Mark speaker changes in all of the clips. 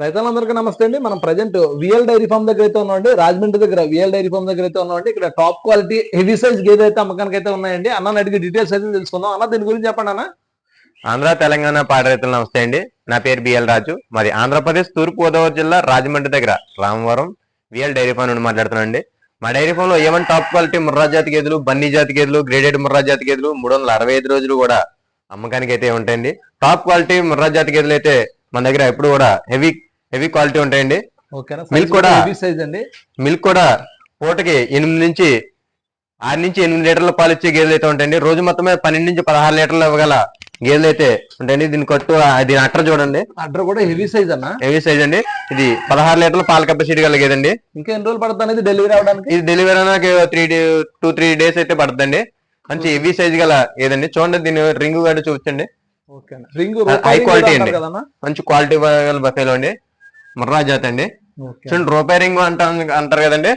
Speaker 1: రైతులందరికీ నమస్తే అండి. మనం ప్రజెంట్ విఎల్ డైరీ ఫామ్ దగ్గర అయితే ఉన్నామండి. రాజమండ్రి దగ్గర విఎల్ డైరీ ఫామ్ దగ్గర అయితే ఉన్నామండి. ఇక్కడ టాప్ క్వాలిటీ హెవీ సైజ్ గేదె అయితే అమ్మకానికి అయితే ఉన్నాయండి. అన్న అడిగి డీటెయిల్స్ అయితే తెలుసుకుందాం. అన్న దీని గురించి చెప్పండి అన్న.
Speaker 2: ఆంధ్ర తెలంగాణ పాడి రైతులు నమస్తే అండి. నా పేరు బిఎల్ రాజు. మరి ఆంధ్రప్రదేశ్ తూర్పు గోదావరి జిల్లా రాజమండ్రి దగ్గర రామవరం విఎల్ డైరీ ఫామ్ నుండి మాట్లాడుతున్నాను అండి. మా డైరీ ఫామ్లో ఏమైనా టాప్ క్వాలిటీ ముర్రా జాతి గేదెలు బన్నీ జాతి గేదెలు గ్రేడెడ్ ముర్రా జాతి గేదెలు మూడు వందల అరవై ఐదు రోజులు కూడా అమ్మకానికి అయితే ఉంటాయండి. టాప్ క్వాలిటీ ముర్రా జాతి గేదెలు అయితే మన దగ్గర ఎప్పుడు కూడా హెవీ హెవీ క్వాలిటీ ఉంటాయండి. Milk కూడా-
Speaker 1: హెవీ సైజ్ అండి.
Speaker 2: మిల్క్ కూడా పూటకి ఎనిమిది నుంచి ఆరు నుంచి ఎనిమిది లీటర్ల పాలు ఇచ్చే గేదెలు అయితే ఉంటాయండి. రోజు మొత్తం మీద పన్నెండు నుంచి పదహారు లీటర్లు ఇవ్వగల గేదెలు అయితే ఉంటాయండి. దీని కట్టు దీని అట్టర్ చూడండి.
Speaker 1: అడ్డర్ కూడా హెవీ సైజ్ అన్న?
Speaker 2: హెవీ సైజ్ అండి. ఇది పదహారు లీటర్ల పాల కెపాసిటీ కలిగేదండి
Speaker 1: ఇంకా ఎన్ని రోజులు పడుతుంది అనేది డెలివరీ అవడానికి?
Speaker 2: ఇది డెలివరీ అయినాక త్రీ టూ త్రీ డేస్ అయితే పడుతుందండి. మంచి హెవీ సైజ్ గల ఏదండి చూడండి దీని రింగ్ గడ్డ చూపించండి.
Speaker 1: రింగ్
Speaker 2: high quality అండి. మంచి క్వాలిటీ గల బఫేలో అండి. ముర్రా జాతి అండి చూడండి రూపాయి రింగ్ అంట అంటారు కదండి.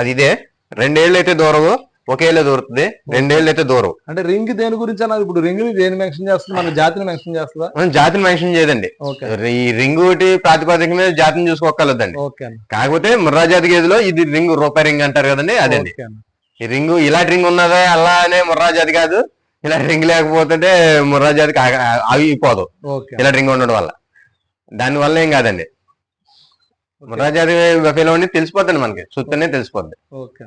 Speaker 2: అది ఇదే. రెండేళ్ళు అయితే దూరవు ఒకేళ్ళు దూరుతుంది. రెండేళ్ళు అయితే దూరం
Speaker 1: అంటే రింగ్ దేని గురించి అన్న ఇప్పుడు రింగ్ దేని మెన్షన్ చేస్తుంది? మన జాతిని మెన్షన్ చేస్తుందా?
Speaker 2: మనం జాతిని మెన్షన్ చేయదండి. ఈ రింగ్ ఒకటి ప్రాతిపదిక మీద జాతిని చూసుకోగలదండి కాకపోతే ముర్రా జాతి గేదెలో ఇది రింగ్ రూపాయి రింగ్ అంటారు కదండి అదండి ఈ రింగ్ ఇలాంటి రింగ్ ఉన్నదే అలా అనే ముర్రా జాతి కాదు. ఇలా రింగ్ లేకపోతుంటే ముర్రా జాతికి ఆగిపోదు
Speaker 1: ఓకే.
Speaker 2: ఇలా రింగ్ ఉండడం వల్ల. దాని వల్ల ఏం కాదండి. రాజాది జాతి ఉండి తెలిసిపోతుంది మనకి. చూస్తేనే తెలిసిపోద్ది.
Speaker 1: ఓకే.